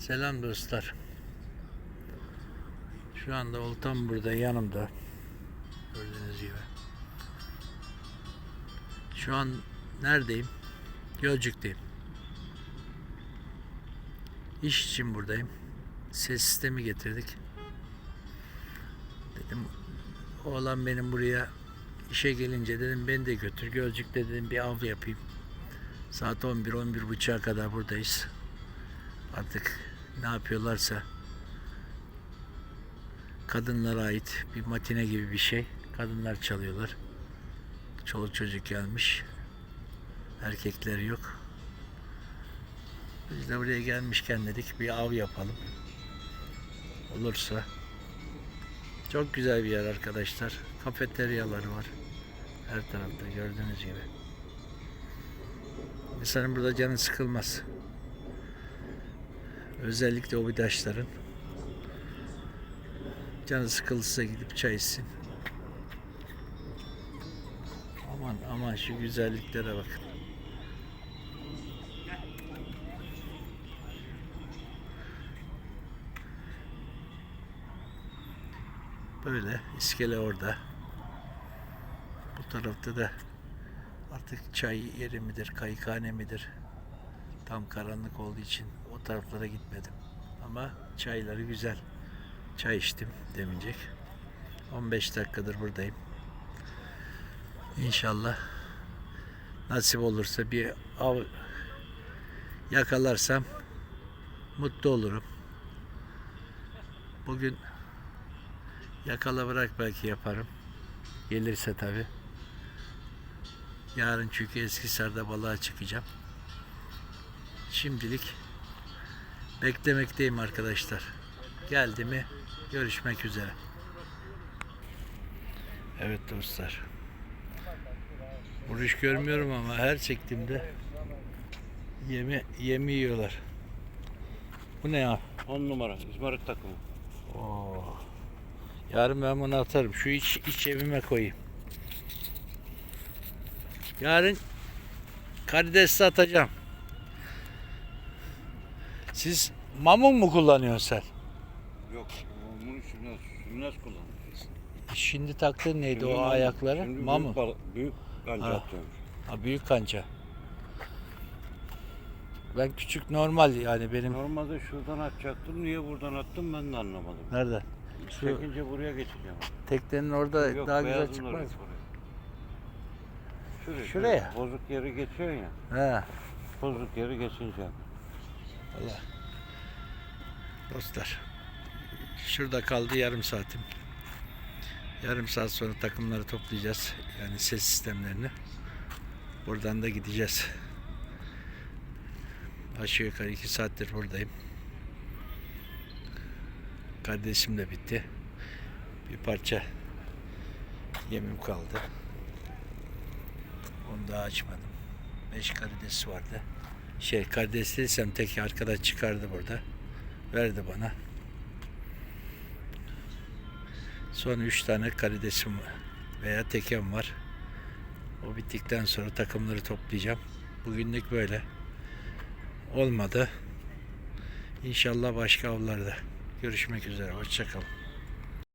Selam dostlar. Şu anda oltam burada yanımda. Gördüğünüz gibi. Şu an neredeyim? Gölcük'teyim. İş için buradayım. Ses sistemi getirdik. Dedim oğlan benim buraya işe gelince dedim beni de götür. Gölcük'te dedim bir av yapayım. Saat 11 11 buçuğa kadar buradayız. Artık ne yapıyorlarsa kadınlara ait bir matine gibi bir şey. Kadınlar çalıyorlar. Çoluk çocuk gelmiş. Erkekler yok. Biz de buraya gelmişken dedik bir av yapalım. Olursa. Çok güzel bir yer arkadaşlar. Kafeteryaları var. Her tarafta gördüğünüz gibi. İnsanın burada canı sıkılmaz. Özellikle o bidaşların. Canı sıkılırsa gidip çay içsin. Aman aman şu güzelliklere bakın. Böyle iskele orada. Bu tarafta da artık çay yeri midir, kayıkhane midir? Tam karanlık olduğu için o taraflara gitmedim. Ama çayları güzel. Çay içtim demincek. 15 dakikadır buradayım. İnşallah nasip olursa bir av yakalarsam mutlu olurum. Bugün yakala bırak belki yaparım. Gelirse tabi. Yarın çünkü Eskisar'da balığa çıkacağım. Şimdilik beklemekteyim arkadaşlar. Geldi mi görüşmek üzere. Evet dostlar. Vuruş görmüyorum ama her çektiğimde yemi yemi yiyorlar. Bu ne ya? 10 numara İzmarit takımı. Oo. Yarın ben bunu atarım. Şu iç, iç evime koyayım. Yarın karidesli atacağım. Siz mamun mu kullanıyorsun sen? Yok bunu sürmez, sürmez kullanıyoruz. Şimdi taktığın neydi Şimdi o mamun. ayakları? Şimdi Mamun. Büyük, büyük kanca Ha. atıyorum. Ha, büyük kanca. Ben küçük normal yani benim. Normalde şuradan atacaktım. Niye buradan attım ben de anlamadım. Nerede? Şu Çekince buraya geçeceğim. teknenin orada Yok, daha güzel beyazın çıkmaz. orası buraya. Şuraya, Şuraya? Bozuk yeri geçiyor ya. He. Bozuk yeri geçince. Allah. Dostlar. Şurada kaldı yarım saatim. Yarım saat sonra takımları toplayacağız. Yani ses sistemlerini. Buradan da gideceğiz. Aşağı yukarı iki saattir buradayım. Kardeşim de bitti. Bir parça yemim kaldı. Onu daha açmadım. Beş karides vardı. Şey karides değilsem tek arkadaş çıkardı burada. Verdi bana. Son üç tane karidesim veya tekem var. O bittikten sonra takımları toplayacağım. Bugünlük böyle. Olmadı. İnşallah başka avlarda. Görüşmek üzere. Hoşçakalın.